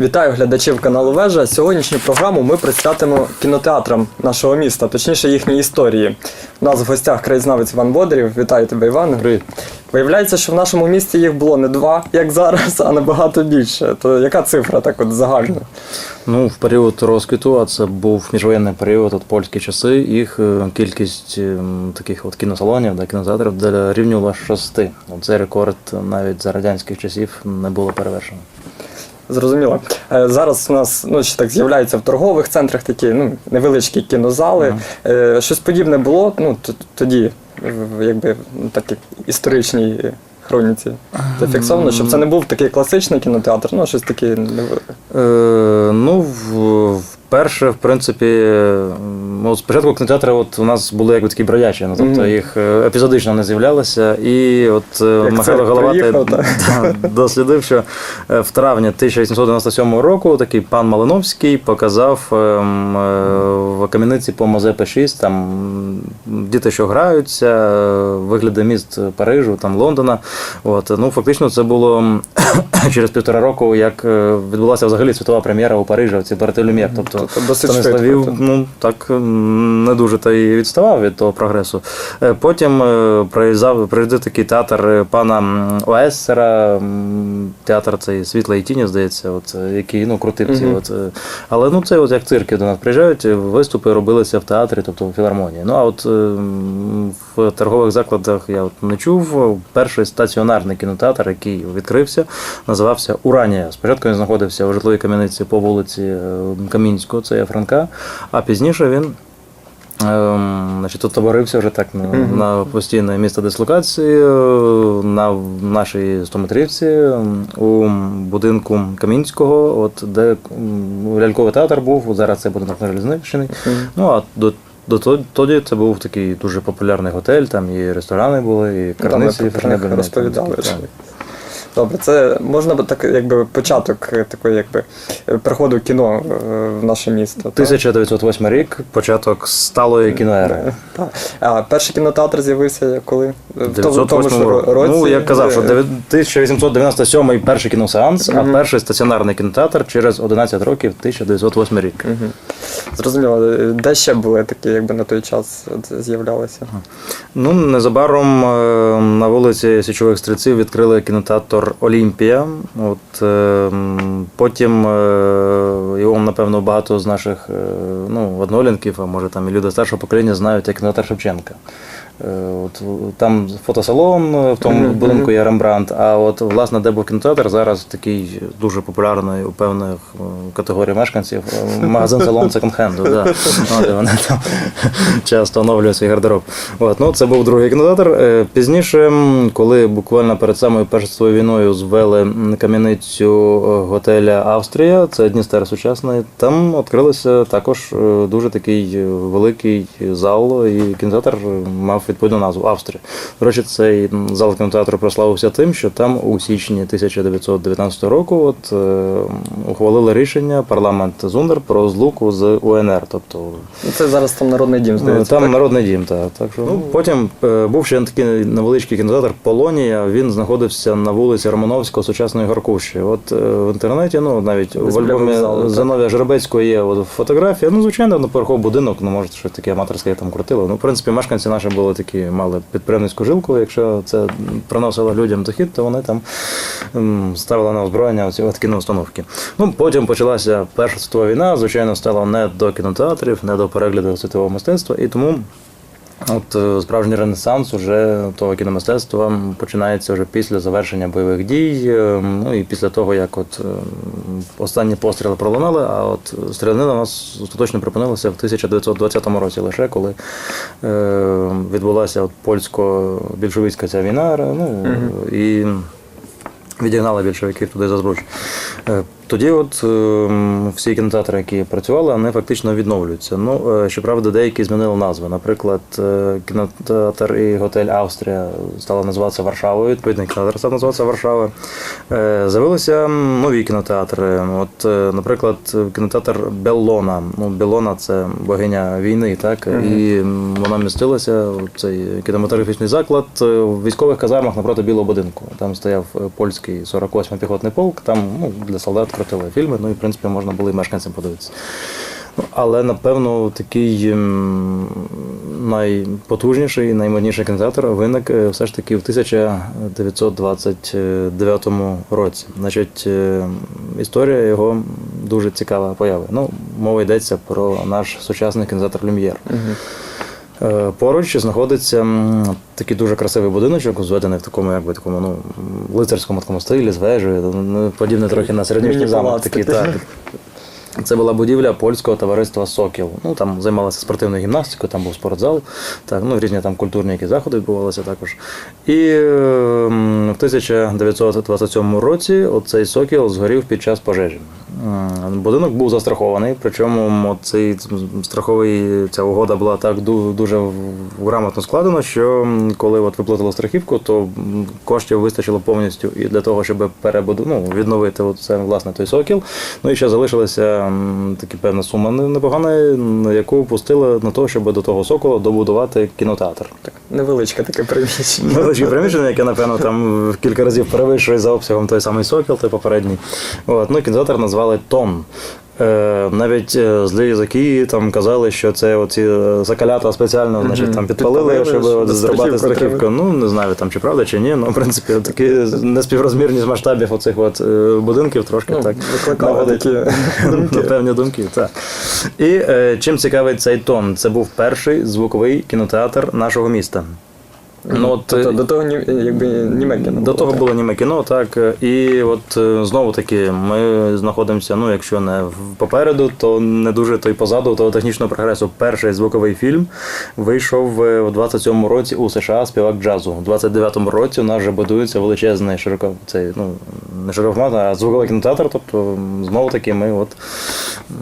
Вітаю глядачів каналу Вежа. Сьогоднішню програму ми присвятимо кінотеатрам нашого міста, точніше їхній історії. У нас в гостях краєзнавець Іван Бодрів. Вітаю тебе, Іван. Привіт. Виявляється, що в нашому місті їх було не два, як зараз, а набагато більше. То яка цифра так от загальна? Ну, в період розквіту, а це був міжвоєнний період, от польські часи, їх е, кількість ем, таких от кіносалонів, да, кінотеатрів дорівнювала шести. От Цей рекорд навіть за радянських часів не було перевершено. Зрозуміло. Е, Зараз у нас ну, ще так з'являються в торгових центрах такі ну, невеличкі кінозали. Е, Щось подібне було ну, тоді, якби такі так як історичній хроніці зафіксовано, щоб це не був такий класичний кінотеатр, ну щось таке. Е, ну, в- вперше, в принципі, от спочатку кінотеатри от у нас були якби такі бродячі, ну, тобто їх е, епізодично не з'являлися. І от е, Як Михайло да, дослідив, що е, в травні 1897 року такий пан Малиновський показав ем, в кам'яниці по Мазепе 6 там діти, що граються, вигляди міст Парижу, там Лондона. От, ну, фактично, це було м, через півтора року, як е, відбулася взагалі світова прем'єра у Парижі, в цій Тобто Тобто Станиславів, ну так не дуже та й відставав від того прогресу. Е, Потім е, приїздав, приїздив такий театр пана м, театр цей світла і тіні, здається, от, який ну, крутив ці. Мгм. От, але ну, це от як цирки до нас приїжджають, виступи робилися в театрі, тобто в філармонії. Ну а от в торгових закладах я от не чув. Перший стаціонарний кінотеатр, який відкрився, називався Уранія. Спочатку він знаходився у житловій кам'яниці по вулиці е, Камінського, це є Франка, а пізніше він. Ем, значить, тут таборився вже так на, на постійне місце дислокації е, на нашій стометрівці у будинку Камінського, от де ляльковий театр був, зараз це будинок на Железничний. Ну а до, до тоді це був такий дуже популярний готель, там і ресторани були, і Ну, Там карниці ми про них фешенебельні, розповідали. там. Добре, це можна би так, якби початок е, такої, якби е, приходу кіно е, в наше місто. так? 1908 рік, початок сталої кіноери. Так. А перший кінотеатр з'явився коли? В тому- ж році. Ну, я казав, що Е, 1897 перший кіносеанс, а перший стаціонарний кінотеатр через 11 років 1908 рік. Мгм. Зрозуміло, де ще були такі, якби на той час з'являлися? Ну, незабаром на вулиці Січових стрільців відкрили кінотеатр Олімпія. От, е, потім е, його, напевно, багато з наших е, ну, однолінків, а може там і люди старшого покоління знають як кінотеатр Шевченка. Е, От, там фотосалон е, в тому Мгм, будинку мгм. є Рембрандт, а от власне, де був кінотеатр, зараз такий дуже популярний у певних е, категорій мешканців магазин салон секонд-хенду. Да. Де вони там часто оновлюють свій гардероб. От, ну, це був другий кінотеатр. Пізніше, коли буквально перед самою Першою світовою війною звели кам'яницю готеля Австрія, це Дністер сучасний, там відкрилося також дуже такий великий зал, і кінотеатр мав відповідну назву Австрія. До речі, цей зал кінотеатру прославився тим, що там у січні 1919 року от, е, ухвалили рішення парламент Зундер про злуку з УНР. Тобто Ну, Це зараз там народний дім, Ну, здається. Там так? народний дім, так. так що, ну, потім е, був ще такий невеличкий кінотеатр Полонія. Він знаходився на вулиці Романовського, сучасної Горкущі. От е, в інтернеті, ну навіть Десь в альбомі так. Жеребецького є от фотографія. Ну, звичайно, одноповерховий будинок, ну може щось таке аматорське там крутило. Ну, в принципі, мешканці наші були такі, мали підприємницьку жилку. Якщо це приносило людям дохід, то вони там ставили на озброєння оці от кіноустановки. Ну, потім почалася Перша світова війна, звичайно, стало не до кінотеатрів, не до перегляду світового мистецтва, і тому. От е, справжній ренесанс уже того кіномистецтва починається вже після завершення бойових дій. е, Ну і після того, як от е, останні постріли пролунали, а от стрілянина у нас остаточно припинилася в 1920 році, лише коли е, відбулася от польсько-більшовицька ця війна. Ну і відігнали більшовиків туди за збруч. Тоді, от е, всі кінотеатри, які працювали, вони фактично відновлюються. Ну, е, щоправда, деякі змінили назви. Наприклад, е, кінотеатр і готель Австрія стала називатися Варшавою, відповідний кінотеатр став називатися Варшава. Е, З'явилися нові кінотеатри. От, е, наприклад, кінотеатр Беллона. Ну, Беллона це богиня війни, так? І вона містилася в цей кінематографічний заклад в військових казармах напроти білого будинку. Там стояв польський 48-й піхотний полк, там ну, для солдат крутили фільми, ну і в принципі можна було і мешканцям подивитися. Ну, але напевно такий ем, найпотужніший, наймодніший кінотеатр виник е, все ж таки в 1929 році. Значить, е, історія його дуже цікава появи. Ну, мова йдеться про наш сучасний кінотеатр Люм'єр. Е, Поруч знаходиться такий дуже красивий будиночок, зведений в такому, якби такому, ну, лицарському такому стилі, з вежею, ну, подібне трохи на середньовічний замок. Такий, так. Це була будівля польського товариства Сокіл. Ну там займалися спортивною гімнастикою, там був спортзал, так, ну різні там культурні які заходи відбувалися також. І ем, в 1927 році оцей сокіл згорів під час пожежі. Ем, Будинок був застрахований, причому цей страховий ця угода була так дуже грамотно складена, що коли от виплатили страхівку, то коштів вистачило повністю і для того, щоб перебуду, ну, відновити от це, власне той сокіл. Ну і ще залишилася м, таки певна сума непогана, яку пустили на те, щоб до того сокола добудувати кінотеатр. Так, невеличке таке приміщення. Невеличке приміщення, яке, напевно, там в кілька разів перевищує за обсягом той самий сокіл, той попередній. От, ну, кінотеатр назвали Тон. Е, навіть е, злі язики там казали, що це оці е, закалята спеціально значить, там підпалили, щоб зробити страхівку. Ну, не знаю, там чи правда, чи ні. Ну, в принципі, такі неспіврозмірність масштабів оцих от, будинків трошки Ну, так викликали наводить на певні думки. Так. І чим цікавий цей тон? Це був перший звуковий кінотеатр нашого міста. Ну, от, Тобто е, до того якби німе кіно. до того так? було німе кіно, так. І от е, знову таки ми знаходимося, ну, якщо не попереду, то не дуже то й позаду того технічного прогресу. Перший звуковий фільм вийшов е, в 27-му році у США співак джазу. У 29-му році у нас вже будується величезний широко, цей, ну, не широкоформатний, а звуковий кінотеатр. Тобто, знову таки, ми от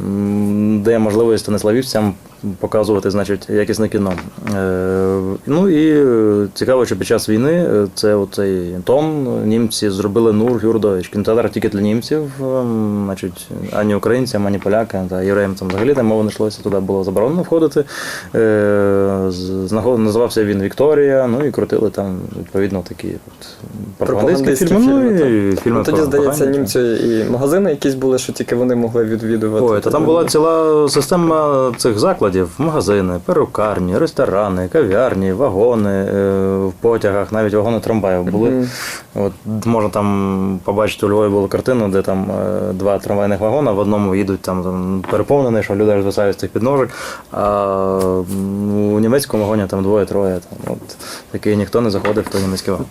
м, дає можливість станиславівцям показувати значить, якісне кіно. Е, ну і е, цікаво, що під час війни е, це оцей тон німці зробили Нур Юрдович. Кінотеатр тільки для німців, значить, ані українцям, ані полякам та євреям там взагалі там мова не йшлося, туди було заборонено входити. Знаход- називався він Вікторія, ну і крутили там відповідно такі от пропагандистські Пропагандистські фільми. Ну, і фільми Ну, тоді, здається, німці і магазини якісь були, що тільки вони могли відвідувати. Ой, та там була ціла система цих закладів: магазини, перукарні, ресторани, кав'ярні, вагони е, в потягах, навіть вагони трамваїв були. Мгм. От можна там побачити у Львові було картину, де там е, два трамвайних вагона, в одному їдуть там, там переповнений, що люди розвисають з цих підножок, а у німецькому вагоні там двоє-троє. Там, от, такий ніхто не заходив в той німецький вагон.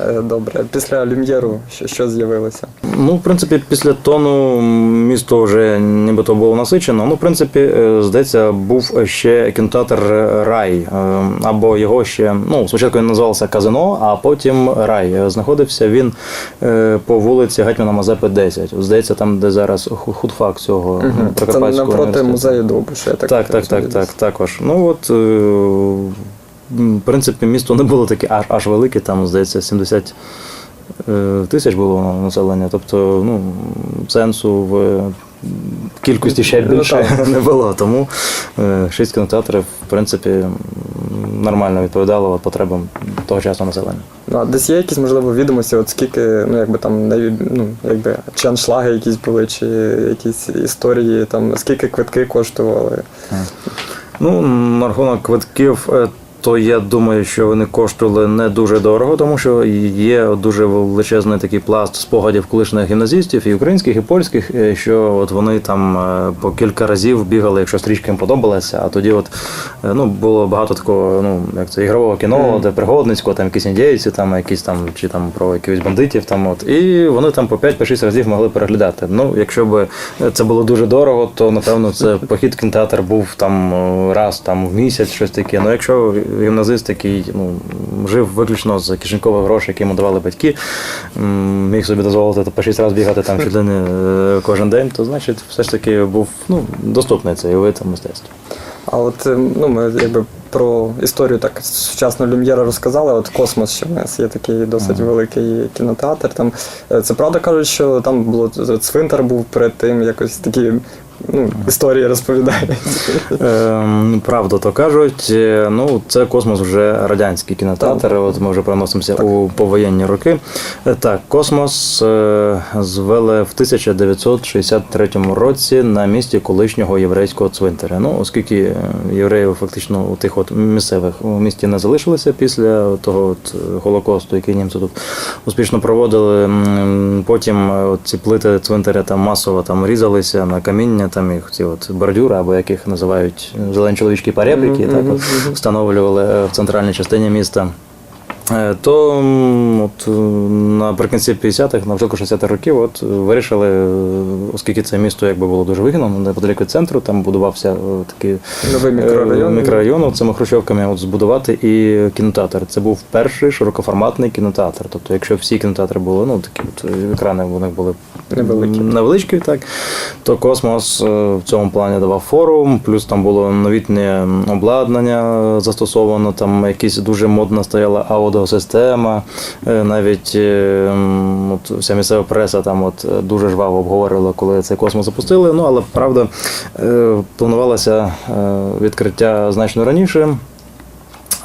Е, Добре. Після Люм'єру що, що з'явилося? Ну, в принципі, після тону місто вже нібито було насичено. Ну, в принципі, е, здається, був ще кінотеатр Рай. е, Або його ще, ну, спочатку він називався Казино, а потім Рай. Знаходився він по вулиці Гетьмана Мазепи 10. Здається, там, де зараз худфак цього Мгм. Це Прикарпатського університету. музею Довбуша, я так Так, так, так, так, також. Ну от, в принципі, місто не було таке аж, аж велике, там, здається, 70 е, тисяч було населення. Тобто, ну, сенсу в е, кількості ще більше не було. Тому е, шість кінотеатрів, в принципі, нормально відповідало от потребам тогочасного населення. Ну, а десь є якісь, можливо, відомості, от скільки, ну, якби там, ну, якби, чи аншлаги якісь були, чи якісь історії, там, скільки квитки коштували. Ну, на рахунок квитків, то я думаю, що вони коштували не дуже дорого, тому що є дуже величезний такий пласт спогадів колишніх гімназістів, і українських, і польських, е, що от вони там е, по кілька разів бігали, якщо стрічка їм подобалася. А тоді, от е, ну, було багато такого, ну як це ігрового кіно, де пригодницького, там якісь індійці, там якісь там чи там про якихось бандитів. Там от і вони там по 5-6 разів могли переглядати. Ну, якщо б це було дуже дорого, то напевно це похід в кінотеатр був там раз там в місяць, щось таке. Ну якщо гімназист, який ну жив виключно з кишенькових грошей, які йому давали батьки, міг собі дозволити по 6 разів бігати там чуть ли не е, кожен день, то значить все ж таки був ну доступний цей вид мистецтва. А от е, ну, ми якби про історію так сучасно Люм'єра розказали. От космос ще в нас є такий досить великий кінотеатр. Там е, це правда кажуть, що там було цвинтар був перед тим, якось такі ну, історії розповідає. Ем, Правда, то кажуть. Е, Ну, це космос вже радянський кінотеатр. От ми вже переносимося у повоєнні роки. Е, Так, космос е, звели в 1963 році на місці колишнього єврейського цвинтаря. Ну, оскільки євреїв фактично у тих от місцевих у місті не залишилося після того от голокосту, який німці тут успішно проводили. Потім ці плити цвинтаря там масово там різалися на каміння, там їх ці от бордюри, або як їх називають зелені чоловічки паребрики, mm -hmm, так от встановлювали е, в центральній частині міста. Е, То от, е, наприкінці 50-х, на початку 60-х років, от е, вирішили, оскільки це місто якби було дуже вигідно, неподалік від центру, там будувався такий Новий мікрорайон. мікрорайон цими хрущовками от, збудувати і кінотеатр. Це був перший широкоформатний кінотеатр. Тобто, якщо всі кінотеатри були, ну такі от екрани у них були Невеликі. невеличкі, так, то космос в цьому плані давав форум, плюс там було новітнє обладнання застосовано, там якісь дуже модна стояла аудіосистема, е, навіть е, от вся місцева преса там от е, дуже жваво обговорювала, коли цей космос запустили. Ну, але правда, планувалося відкриття значно раніше.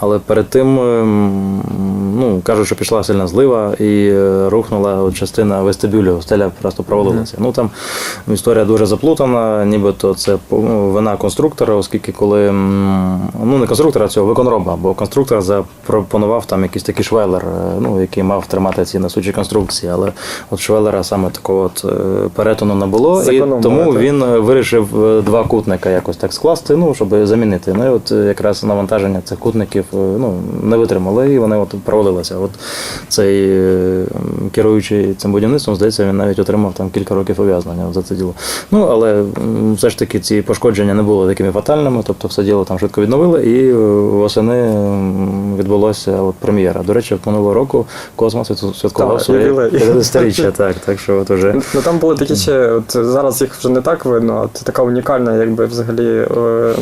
Але перед тим, ем, ну, кажуть, що пішла сильна злива і е, рухнула от частина вестибюлю, стеля просто провалилася. Ну там історія дуже заплутана, нібито це ну, вина конструктора, оскільки коли ну не конструктора, а цього виконроба, бо конструктор запропонував там якийсь такий швелер, е, ну, який мав тримати ці несучі конструкції. Але от швелера саме такого от е, перетину не було. І тому він вирішив два кутника якось так скласти, ну, щоб замінити. Ну і от якраз навантаження цих кутників ну, не витримали, і вони от провалилися. От цей е, керуючий цим будівництвом, здається, він навіть отримав там кілька років ув'язнення за це діло. Ну, але все ж таки ці пошкодження не були такими фатальними, тобто все діло там швидко відновили, і е, восени відбулося от прем'єра. До речі, минулого року космос святкував своє 50-річчя, так, так що от уже. Ну там були такі ще, от зараз їх вже не так видно, от така унікальна, якби взагалі е,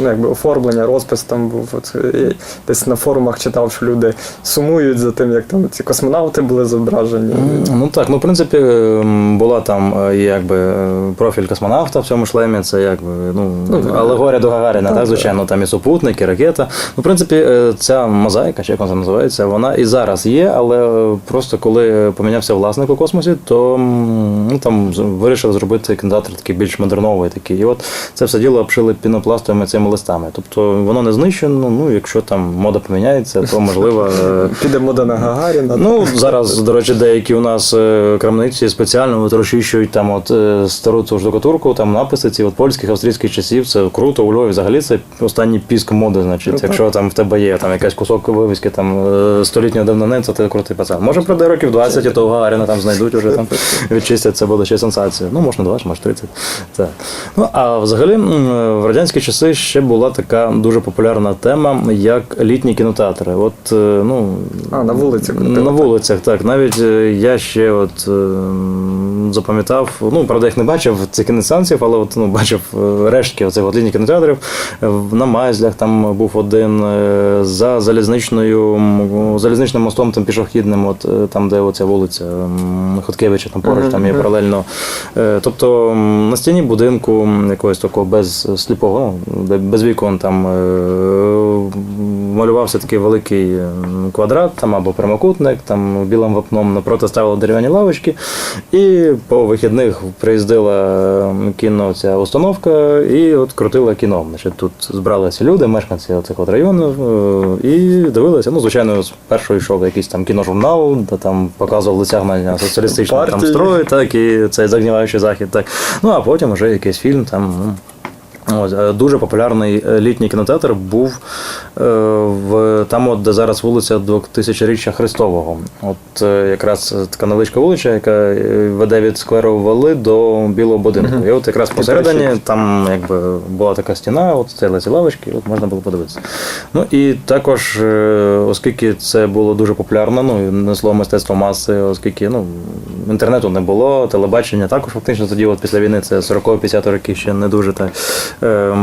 ну, якби оформлення, розпис там був. От, і десь на форумах читав, що люди сумують за тим, як там ці космонавти були зображені. Ну так, ну в принципі, ем, була там е, якби е, профіль космонавта в цьому шлемі, це якби ну, Ну, алегорія до Гагаріна, так, так, звичайно, там і супутник, і ракета. Ну, в принципі, е, ця мозаїка, чи як вона називається, вона і зараз є, але е, просто коли помінявся власник у космосі, то ну, там вирішили зробити кінотеатр такий більш модерновий такий. І от це все діло обшили пінопластовими цими листами. Тобто воно не знищено, ну якщо там мода поміняється, то можливо. е, Піде мода на Гагаріна. Ну, зараз, до речі, деякі у нас е, крамниці спеціально от розчищують там от е, стару цю штукатурку, там написи ці от польських, австрійських часів. Це круто у Львові. Взагалі це останній піск моди. Значить, якщо там в тебе є там якась кусок вивіски там столітньої давнини, це ти крутий пацан. Може, пройде років 20, і того Гагаріна там знайдуть уже там відчистять, це буде ще сенсація. Ну, може, не 20, може 30. Так. Ну, а взагалі в радянські часи ще була така дуже популярна тема, як літні кінотеатри. От, е, ну, А, на крутили, На вулицях, так. Навіть е, я ще от е, запам'ятав, ну, правда, їх не бачив цих кіносеансів, але от, ну, бачив рештки оцих от літніх кінотеатрів. На Майзлях там був один, за залізничною, залізничним мостом там пішохідним, от, там, де оця вулиця Хоткевича, там поруч, там є паралельно. Тобто на стіні будинку якогось такого без сліпого, ну, без вікон там е, малювався такий великий квадрат там або прямокутник, там білим вапном напроти ставили дерев'яні лавочки. І по вихідних приїздила кіно ця установка і от крутила кіно. Значить, тут збралися люди, мешканці цих от районів, е, і дивилися. Ну, звичайно, спершу йшов якийсь там кіножурнал, де там показував досягнення соціалістичного там строю, так, і цей загніваючий захід. Так. Ну а потім вже якийсь фільм там. Ось, е, дуже популярний е, літній кінотеатр був е, в там, от, де зараз вулиця 2000-річчя Христового. От якраз така невеличка вулиця, яка веде від скверу Вали до білого будинку. І от якраз посередині там якби була така стіна, от стояли ці лавочки, от можна було подивитися. Ну і також, оскільки це було дуже популярно, ну несло мистецтво маси, оскільки ну, інтернету не було, телебачення також фактично тоді, от після війни, це 40-50 років ще не дуже так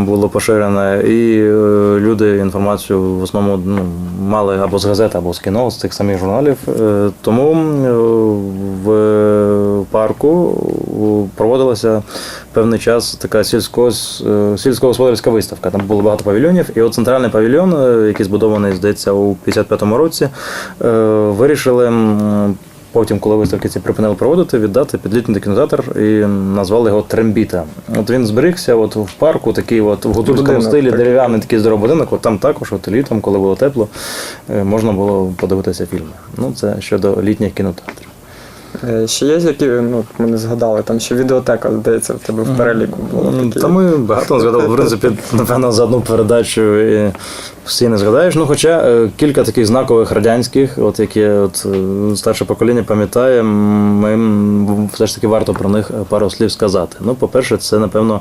було поширене. І е, люди інформацію в основному ну, мали або з газет, або з кіно, з цих самих журналів. Е, тому е, в парку проводилася певний час така сільсько, сільськогосподарська виставка. Там було багато павільйонів, і от центральний павільйон, який збудований, здається, у 55-му році, вирішили. Потім, коли виставки ці припинили проводити, віддати під літній кінотеатр і назвали його Трембіта. От він зберігся от в парку, такий от в готурському стилі, дерев'яний такий здоровий будинок. От там також, от літом, коли було тепло, е, можна було подивитися фільми. Ну, це щодо літніх кінотеатрів. Е, Ще є які, ну ми не згадали, там ще відеотека, здається, в тебе в переліку було. Ну, такі. Та ми багато згадали, в принципі, напевно, за одну передачу і всі не згадаєш. Ну, хоча е, кілька таких знакових радянських, от які от е, старше покоління пам'ятає, ми все ж таки варто про них пару слів сказати. Ну, по-перше, це, напевно,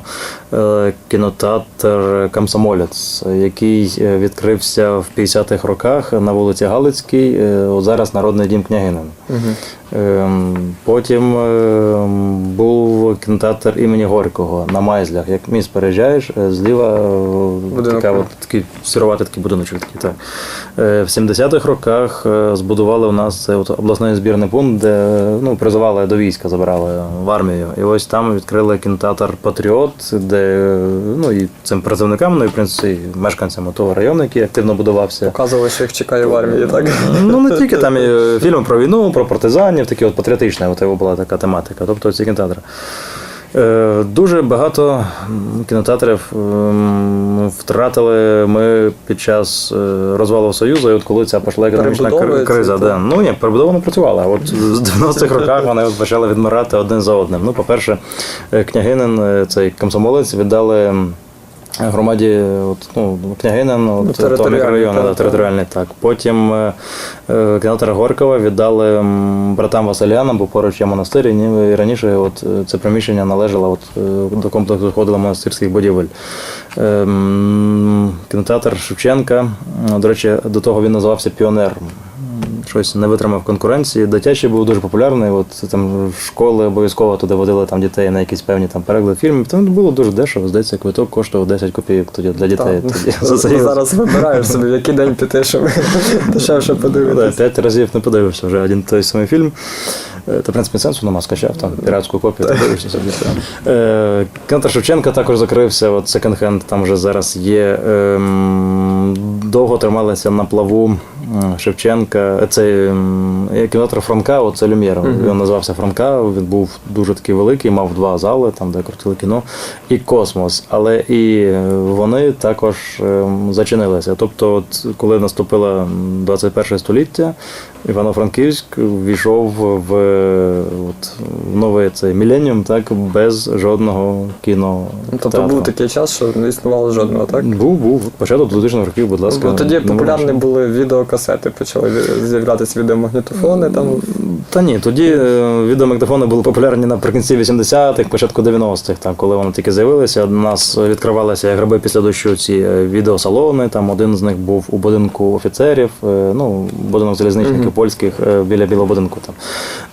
кінотеатр Комсомолець, який відкрився в 50-х роках на вулиці Галицькій, от зараз Народний дім княгинин. Мгм. Ем, Потім ем, був кінотеатр імені Горького на Майзлях. Як міст переїжджаєш, е, зліва е, така от, такий сироватий такий будиночок. Такий, так. Е, В 70-х роках збудували у нас цей от обласний збірний пункт, де ну, призивали до війська, забирали в армію. І ось там відкрили кінотеатр Патріот, де ну, і цим працівникам, ну і в принципі мешканцям того району, який активно будувався. Показували, що їх чекає в армії, так? Ну не тільки там і фільми про війну, про партизанів, такі от патріотичні, от його була така тематика. Тобто ці кінотеатри. Е, Дуже багато кінотеатрів ем, втратили ми під час е, розвалу Союзу, і от коли ця пішла економічна кри- криза. Да. Ну ні, перебудова не працювала. От з 90-х роках вони от почали відмирати один за одним. Ну, по-перше, е, княгинин, е, цей комсомолець, віддали. Громаді, от, ну, княгинин, от, того мікрорайону, так, територіальний так. Потім е, е, кінотеатр Горького віддали братам Василянам, бо поруч є монастир, і раніше от, е, це приміщення належало от, е, до комплексу входило монастирських будівель. Ем, Кінотеатр Шевченка, до речі, до того він називався Піонер. Щось не витримав конкуренції. Дитячий був дуже популярний. От там школи обов'язково туди водили там дітей на якісь певні там перегляди фільмів. Там було дуже дешево. Здається, квиток коштував 10 копійок тоді для дітей. Так. Тоді, Ну, за Союз. Зараз вибираєш собі, в який день піти, щоб дешевше Ну, подивитися. П'ять разів не подивився вже один той самий фільм. Е, Та, в принципі, сенсу нема, скачав там піратську копію, дивишся собі. Е, Кінотеатр Шевченка також закрився, от секонд-хенд там вже зараз є. Ем, Довго трималися на плаву Шевченка. це кінотеатр Франка, оце це Люм'єр. Він називався Франка, він був дуже такий великий, мав два зали, там, де крутили кіно, і космос. Але і вони також ем, зачинилися. Тобто, от, коли наступило м, 21 століття, Івано-Франківськ ввійшов в, е, от, в новий цей міленіум, так, без жодного кіно. Ну, Тобто був такий час, що не існувало жодного, так? Був, був. Початок 2000 років, будь ласка. Бо тоді популярні були відеокасети, почали з'являтися відеомагнітофони. Там Та ні, тоді е, відеомагнітофони були популярні наприкінці 80-х, початку 90-х, там, коли вони тільки з'явилися. У нас відкривалися як гриби після дощу ці е, відеосалони. Там один з них був у будинку офіцерів, е, ну, будинок залізничників польських е, біля білого будинку. Там.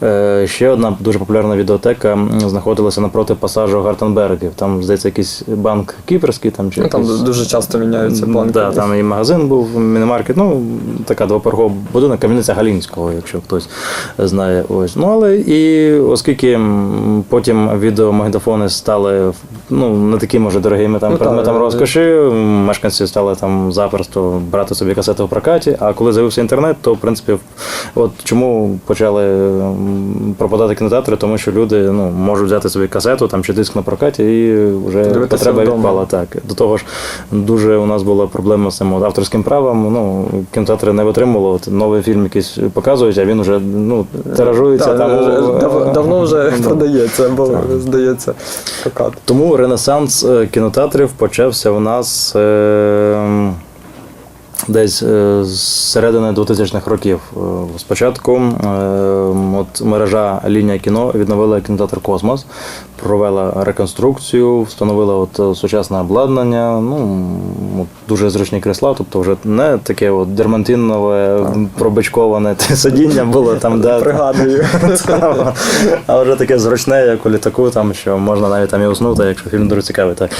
Е, Ще одна дуже популярна відеотека знаходилася напроти пасажу Гартенбергів. Там, здається, якийсь банк кіперський там чи ну, там якийсь- дуже часто міняються планки. Да, там і магазин був, мінімаркет, ну така двоповерхова будинок, кам'яниця Галінського, якщо хтось знає. Ось. Ну але і оскільки потім відеомагнітофони стали ну, не такими вже дорогими там Ну, предметом так, розкоші, м, мешканці стали там запросто брати собі касети в прокаті. А коли з'явився інтернет, то в принципі, от чому почали пропадати кінотеатри, тому що люди ну, можуть взяти собі касету там, чи диск на прокаті і вже Дивитися потреба вдома. відпала. Так. До того ж, дуже у нас була проблема з цим от авторським правом. Ну, кінотеатри не витримували. От новий фільм якийсь показують, а він вже ну, тиражується. Так, там, дав- давно вже продається, або здається, прокат. Тому ренесанс е, кінотеатрів почався у нас. Е- Десь е, з середини 2000-х років. Е, Спочатку е, от мережа лінія кіно відновила кінотеатр Космос, провела реконструкцію, встановила от е, сучасне обладнання, ну от дуже зручні крісла, тобто вже не таке от дермантинове, пробичковане сидіння було там, де Пригадую. а вже таке зручне, як у літаку, там, що можна навіть там і уснути, якщо фільм дуже цікавий. Так.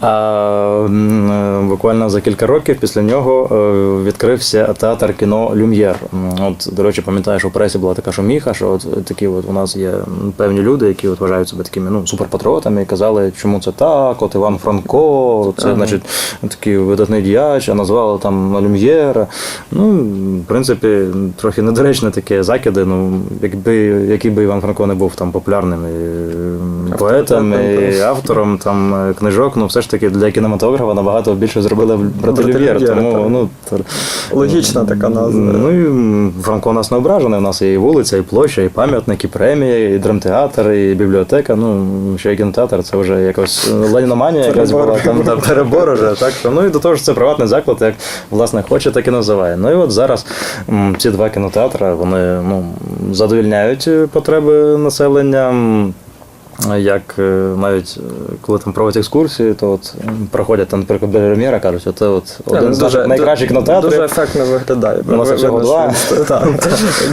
А е, буквально за кілька років після нього е, відкрився театр кіно Люм'єр. От, до речі, пам'ятаю, що в пресі була така шуміха, що от такі от у нас є певні люди, які от вважають себе такими ну, суперпатріотами і казали, чому це так, от Іван Франко, це значить такий видатний діяч, а назвали там Люм'єра. Ну, в принципі, трохи недоречне таке закиди. Ну, якби який би Іван Франко не був там популярним і, поетом, і автором там е, книжок, ну все ж таки для кінематографа набагато більше зробили брати «Брати Люм'єр. Тому ну, Логічна така назва. Ну і Франко нас не ображений. У нас є і вулиця, і площа, і пам'ятник, і премії, і драмтеатр, і бібліотека. Ну, ще й кінотеатр, це вже якось е, леніноманія якась була, там та, перебор уже. Так, що, ну і до того ж це приватний заклад, як власне хоче, так і називає. Ну і от зараз ці два кінотеатри вони ну, задовільняють е, потреби населення. Як е, навіть е, коли там проводять екскурсії, то от проходять там, наприклад, біля Ремєра, кажуть, це от один з найкращих кінотеатрів. Дуже ефектно виглядає. У нас всього два.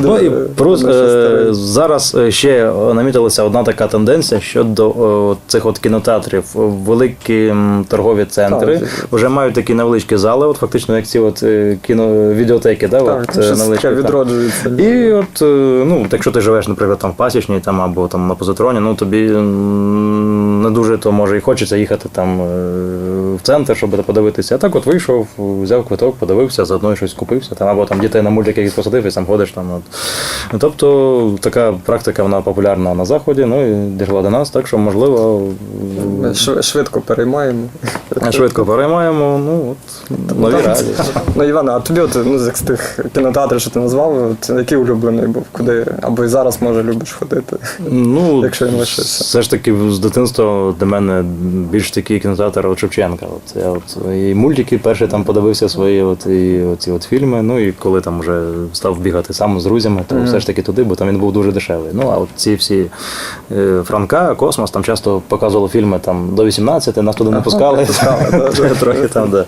Ну і плюс е, зараз ще намітилася одна така тенденція щодо цих от кінотеатрів. Великі торгові центри вже мають такі невеличкі зали, от фактично як ці от е, кіно відеотеки, да, от, невеличкі, відроджується. І от, ну, якщо ти живеш, наприклад, там в Пасічній там, або там на позитроні, ну тобі не дуже то може і хочеться їхати там е, в центр, щоб подивитися. А так от вийшов, взяв квиток, подивився, заодно щось купився, там, або там дітей на мультики якісь посадив і сам ходиш там. От. Ну, Тобто така практика вона популярна на Заході, ну і дійшла до нас, так що можливо Ми швидко переймаємо. Швидко переймаємо. Ну, от, нові реалії. Ну, Івана, а тобі от, ну, з тих кінотеатрів, що ти назвав, от, який улюблений був? Куди? Або і зараз, може, любиш ходити? Ну, Якщо він лишився. все ж таки з дитинства для мене більш такий кінотеатр от Шевченка. От я от і мультики перші там подивився свої, от і оці от фільми. Ну і коли там вже став бігати сам з друзями, то все ж таки туди, бо там він був дуже дешевий. Ну а от ці всі е, Франка, Космос, там часто показували фільми там до 18, нас туди не пускали. Трохи там, да.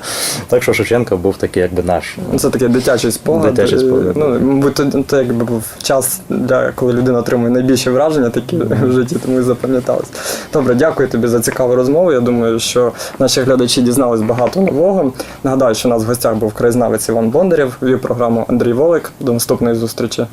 Так що Шевченко був такий, якби наш. Ну, Це такий дитячий спогад. Дитячий І, спогад, Ну, мабуть, то, то якби був час, для, коли людина отримує найбільші враження такі в житті, тому і запам'яталось. Добре, дякую тобі за цікаву розмову. Я думаю, що наші глядачі дізнались багато нового. Нагадаю, що у нас в гостях був краєзнавець Іван Бондарєв, вів програму Андрій Волик. До наступної зустрічі.